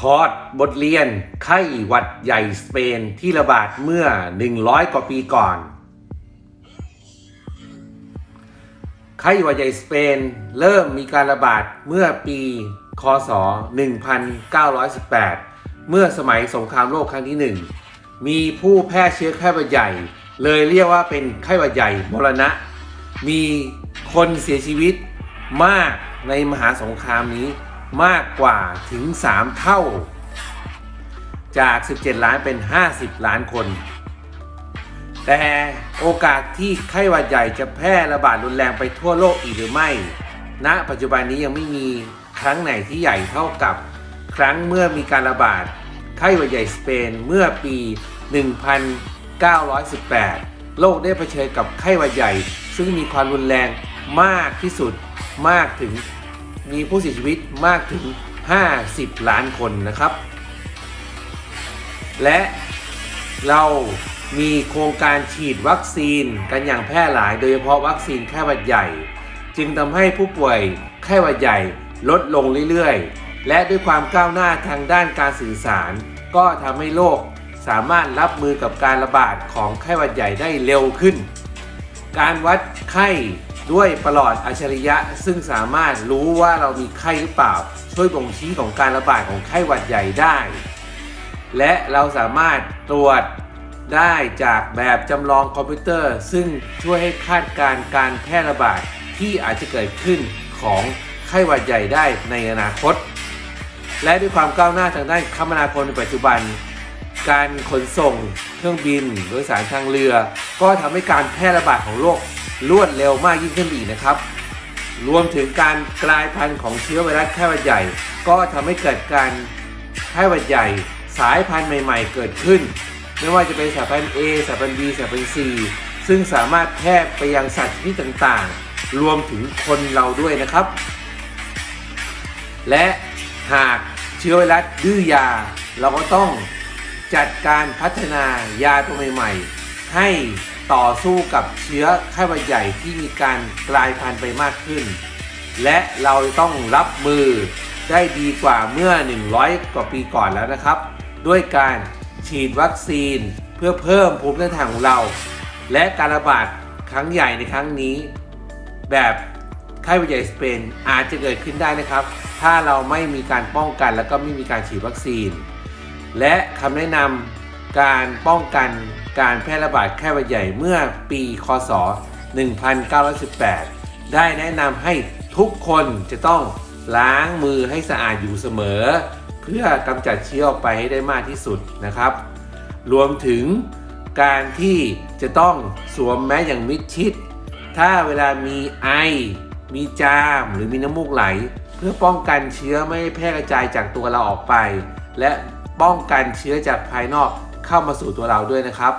ถอดบทเรียนไข้หวัดใหญ่สเปนที่ระบาดเมื่อ 100 กว่าปีก่อน ไข้หวัดใหญ่สเปนเริ่มมีการระบาดเมื่อปีคศ 1918 เมื่อสมัยสงครามโลกครั้งที่หนึ่งมีผู้แพร่เชื้อไข้หวัดใหญ่ เลยเรียกว่าเป็นไข้หวัดใหญ่มรณะ มีคนเสียชีวิตมากในมหาสงครามนี้ มากกว่าถึง 3 เท่า จาก 17 ล้านเป็น 50 ล้านคน แต่โอกาสที่ไข้หวัดใหญ่จะแพร่ระบาดรุนแรงไปทั่วโลกอีกหรือไม่ณปัจจุบันนี้ยังไม่มีครั้งไหนที่ใหญ่เท่ากับครั้งเมื่อมีการระบาดไข้หวัดใหญ่สเปนเมื่อปี 1918 โลกได้เผชิญกับไข้หวัดใหญ่ ซึ่งมีความรุนแรงมากที่สุดมากถึง มีผู้เสียชีวิตมากถึง 50 ล้านคนนะครับ และเรามีโครงการฉีดวัคซีนกันอย่างแพร่หลาย โดยเฉพาะวัคซีนไข้หวัดใหญ่ จึงทำให้ผู้ป่วยไข้หวัดใหญ่ลดลงเรื่อยๆ และด้วยความก้าวหน้าทางด้านการสื่อสาร ก็ทำให้โลกสามารถรับมือกับการระบาดของไข้หวัดใหญ่ได้เร็วขึ้น การวัดไข้ ด้วยประหลอดอัจฉริยะซึ่งสามารถรู้ว่าเรามีไข้หรือเปล่า ช่วยบ่งชี้ของการระบาดของไข้หวัดใหญ่ได้ และเราสามารถตรวจได้จากแบบจำลองคอมพิวเตอร์ ซึ่งช่วยให้คาดการณ์การแพร่ระบาดที่อาจจะเกิดขึ้นของไข้หวัดใหญ่ได้ในอนาคต และด้วยความก้าวหน้าทางด้านคมนาคมในปัจจุบัน การขนส่งเครื่องบินโดยสารทางเรือ ก็ทำให้การแพร่ระบาดของโรค รวดเร็วมากยิ่งขึ้นอีกนะครับ รวมถึงการกลายพันธุ์ของเชื้อไวรัสไข้หวัดใหญ่ ก็ทำให้เกิดการไข้หวัดใหญ่สายพันธุ์ใหม่ ๆ เกิดขึ้น ไม่ว่าจะเป็นสายพันธุ์ A สายพันธุ์ B สายพันธุ์ C ซึ่งสามารถแพร่ไปยังสัตว์ชนิดต่างๆ รวมถึงคนเราด้วยนะครับ และหากเชื้อไวรัสดื้อยา เราก็ต้องจัดการพัฒนายาตัวใหม่ ๆ ให้ ต่อสู้กับเชื้อไข้หวัดใหญ่ที่มีการกลายพันธุ์ไปมากขึ้น และเราต้องรับมือได้ดีกว่าเมื่อ 100 กว่าปีก่อนแล้วนะครับ ด้วยการฉีดวัคซีนเพื่อเพิ่มภูมิต้านทานของเรา และการระบาดครั้งใหญ่ในครั้งนี้ แบบไข้หวัดใหญ่สเปนอาจจะเกิดขึ้นได้นะครับ ถ้าเราไม่มีการป้องกันแล้วก็ไม่มีการฉีดวัคซีน และคำแนะนำ การป้องกันการแพร่ระบาดไข้หวัดใหญ่เมื่อปีคศ 1918 ได้แนะนำให้ทุกคนจะต้องล้างมือให้สะอาดอยู่เสมอ เพื่อกำจัดเชื้อออกไปให้ได้มากที่สุดนะครับ รวมถึงการที่จะต้องสวมแมสอย่างมิดชิด ถ้าเวลามีไอ มีจามหรือมีน้ำมูกไหล เพื่อป้องกันเชื้อไม่ให้แพร่กระจายจากตัวเราออกไป และป้องกันเชื้อจากภายนอก เข้ามาสู่ตัวเราด้วยนะครับ